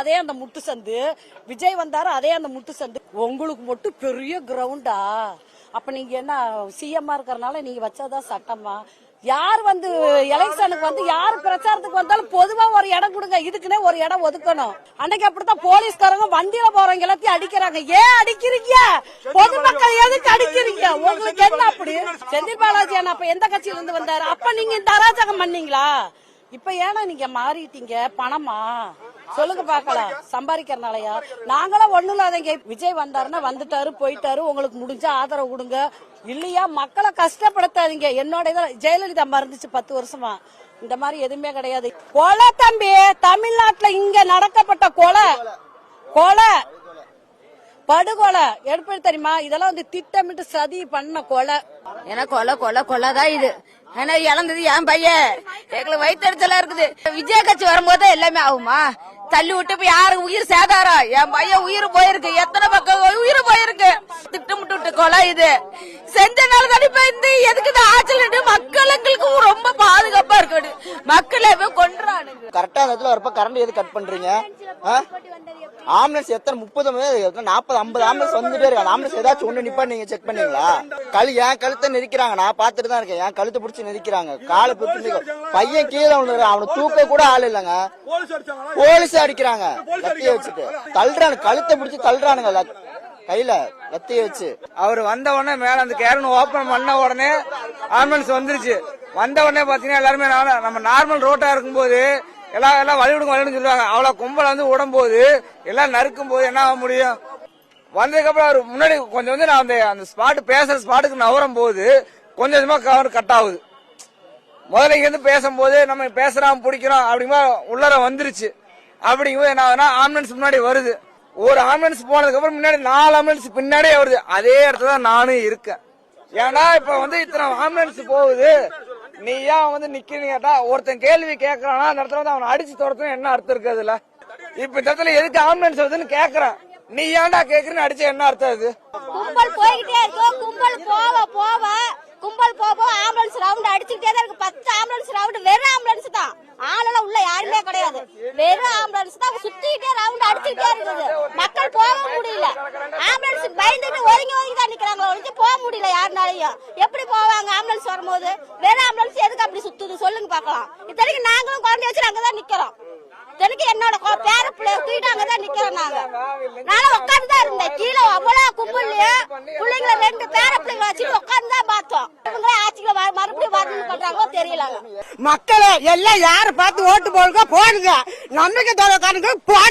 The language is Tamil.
அதே அந்த முட்டு சந்து. விஜய் வந்தாரு அதே அந்த முட்டு சந்து. உங்களுக்கு மட்டும் பெரிய கிரவுண்டா அப்ப நீங்க என்ன சிஎம்மா இருக்கறனால நீங்க வச்சதா சட்டமா? யார் வந்து எலெக்ஷனுக்கு வந்து யார் பிரச்சாரத்துக்கு வந்தாலும் பொதுவா ஒரு இடம் கொடுங்க. இதுக்குன்னே ஒரு இடம் ஒதுக்கணும். அன்னைக்கு அப்படித்தான் போலீஸ்காரங்க வண்டியில போறவங்க எல்லாத்தையும் அடிக்கிறாங்க. ஏன் அடிக்கிறீங்க? பொதுமக்கள் எதுக்கு அடிக்கிறீங்க? உங்களுக்கு என்ன அப்படி? செந்தில் பாலாஜி அண்ணா அப்ப எந்த கட்சியில இருந்து வந்தாரு? அப்ப நீங்க இந்த அராஜகம் பண்ணீங்களா? இப்ப ஏன்னா நீங்க மாறிட்டீங்க பணமா? சொல்லுங்க பாக்கலாம். சம்பாதிக்கிறனாலயா? நாங்களும் ஒண்ணும் இல்லாதங்க விஜய் வந்தாருன்னா வந்துட்டாரு போயிட்டாரு உங்களுக்கு முடிஞ்ச ஆதரவு கொடுங்க. இல்லையா மக்களை கஷ்டப்படுத்தாதீங்க. என்னோட இதுல ஜெயலலிதா அம்மா இருந்துச்சு பத்து வருஷமா. இந்த மாதிரி எதுவுமே கிடையாது. கொலை தம்பி தமிழ்நாட்டுல இங்க நடக்கப்பட்ட கொலை. கொலை. படுகொலை. எப்படி தெரியுமா? இதெல்லாம் வந்து திட்டமிட்டு சதி பண்ண கொலை. ஏன்னா கொலை கொலை கொலை தான் இது. ஏன்னா இழந்தது என் பையன். எங்களுக்கு வயிற்றுச்சலா இருக்குது. விஜய் கட்சி வரும்போது எல்லாமே ஆகுமா? தள்ளி விட்டு இப்ப யாருக்கு உயிர் சேதாரம் என் பையன் உயிர் போயிருக்கு. எத்தனை பக்கம் உயிர் போயிருக்கு? திட்டமிட்டு விட்டு கொலை இது. செஞ்சனால தானே இப்ப இந்த எதுக்கு இந்த ஆட்சியில் மக்களுக்கு ரொம்ப பாதுகாப்பா இருக்கு மக்களை போய் கொன்றானுங்க? கரெக்டா இடத்துல வரப்ப கரண்ட் எது கட் பண்றீங்க? ஆம்புலன்ஸ் எத்தனை முப்பது நாற்பது ஐம்பது ஆம்புலன்ஸ் வந்துட்டே இருக்கு. ஆம்புலன்ஸ் ஏதாச்சும் ஒண்ணு நிப்பா நீங்க செக் பண்ணீங்களா? கழு என் கழுத்தை நெரிக்கிறாங்க. நான் பாத்துட்டு தான் இருக்கேன். என் கழுத்தை பிடிச்சி நெரிக்கிறாங்க. காலை பிடிச்சி பையன் கீழே விழுந்து அவனை தூக்க கூட ஆள் இல்லைங்க. போலீஸ் அடிச்சாங்களா? போலீஸ் அடிக்கிறாங்க. லத்திய வச்சுட்டு. தள்ளுறானு கழுத்தை பிடிச்சி தள்ளுறானுங்க. கையில லத்திய வச்சு. அவர் வந்த உடனே மேல அந்த கேரன் ஓபன் பண்ண உடனே ஆம்புலன்ஸ் வந்துருச்சு. வந்த உடனே பாத்தீங்கன்னா எல்லாருமே நம்ம நார்மல் ரோட்டா இருக்கும்போது எல்லாம் எல்லாம் வழி விடுங்க சொல்லுவாங்க. அவ்வளவு கும்பல வந்து உடம்போது எல்லாம் நறுக்கும் போது என்ன ஆக முடியும்? வந்ததுக்கப்புறம் அவர் முன்னாடி கொஞ்சம் வந்து நான் அந்த அந்த ஸ்பாட்டு பேசுற ஸ்பாட்டுக்கு நவரும் போது கொஞ்சம் கொஞ்சமா கவர் கட் ஆகுது. முதல்ல இங்க இருந்து பேசும்போது நம்ம பேசுறோம் பிடிக்கிறோம் அப்படிங்கிற உள்ளர வந்துருச்சு. அப்படிங்கும்போது என்ன ஆகுதுன்னா ஆம்புலன்ஸ் முன்னாடி வருது. ஒரு ஆம்புலன்ஸ் போனதுக்கு அப்புறம் முன்னாடி நாலு ஆம்புலன்ஸ் பின்னாடியே வருது. அதே இடத்துல தான் நானும் இருக்கேன். ஏன்னா இப்ப வந்து இத்தனை ஆம்புலன்ஸ் போகுது. நீ ஏன் வந்து நிக்கிறீங்கட்டா ஒருத்தன் கேள்வி கேட்கறானா அந்த இடத்துல வந்து அவனை அடிச்சு துரத்தணும் என்ன அர்த்தம் இருக்கு அதுல? இப்ப இந்த இடத்துல எதுக்கு ஆம்புலன்ஸ் வருதுன்னு கேக்குறான். நீ ஏன்டா கேக்குறேன்னு அடிச்சு என்ன அர்த்தம் அது? கும்பல் போய்கிட்டே இருக்கும் கும்பல் போவ போவ கும்பல் போக ஆம்புலன்ஸ் ரவுண்ட் அடிச்சுக்கிட்டே தான் இருக்கு. பத்து ஆம்புலன்ஸ் ரவுண்ட் வெறும் ஆம்புலன்ஸ் தான். ஆளெல்லாம் உள்ள யாருமே கிடையாது. வெறும் ஆம்புலன்ஸ் தான். சுத்திக்கிட்டே ரவுண்ட் அடிச்சுக்கிட்டே இருக்குது. மக்கள் போக முடியல. ஆம்புலன்ஸ் பயந்துட்டு ஒதுங்கி ஒதுங்கி தான் நிக்கிறாங்க ஒழிஞ்சு போக முடியல யாருனாலையும். ஆம்புலன்ஸ் வரும்போது வேற ஆம்புலன்ஸ் எதுக்கு அப்படி சுத்துது? சொல்லுங்க பாக்கலாம் இத்தனைக்கு நாங்களும் குழந்தை வச்சு அங்கதான் நிக்கிறோம். இத்தனைக்கு என்னோட பேர பிள்ளைய தூக்கிட்டு அங்கதான் நிக்கிறோம் நாங்க. நானும் உட்காந்துதான் இருந்தேன். கீழே அவ்வளவு கும்பல்லையே பிள்ளைங்கள ரெண்டு பேர பிள்ளைங்களை வச்சுட்டு உட்காந்துதான் பார்த்தோம். இவங்களே ஆட்சிக்கு மறுபடியும் வரணும்னு பண்றாங்களோ தெரியலங்க மக்களை எல்லாம் யாரு பார்த்து ஓட்டு போடுங்க? போடுங்க. நம்பிக்கை தோழக்காரங்க போட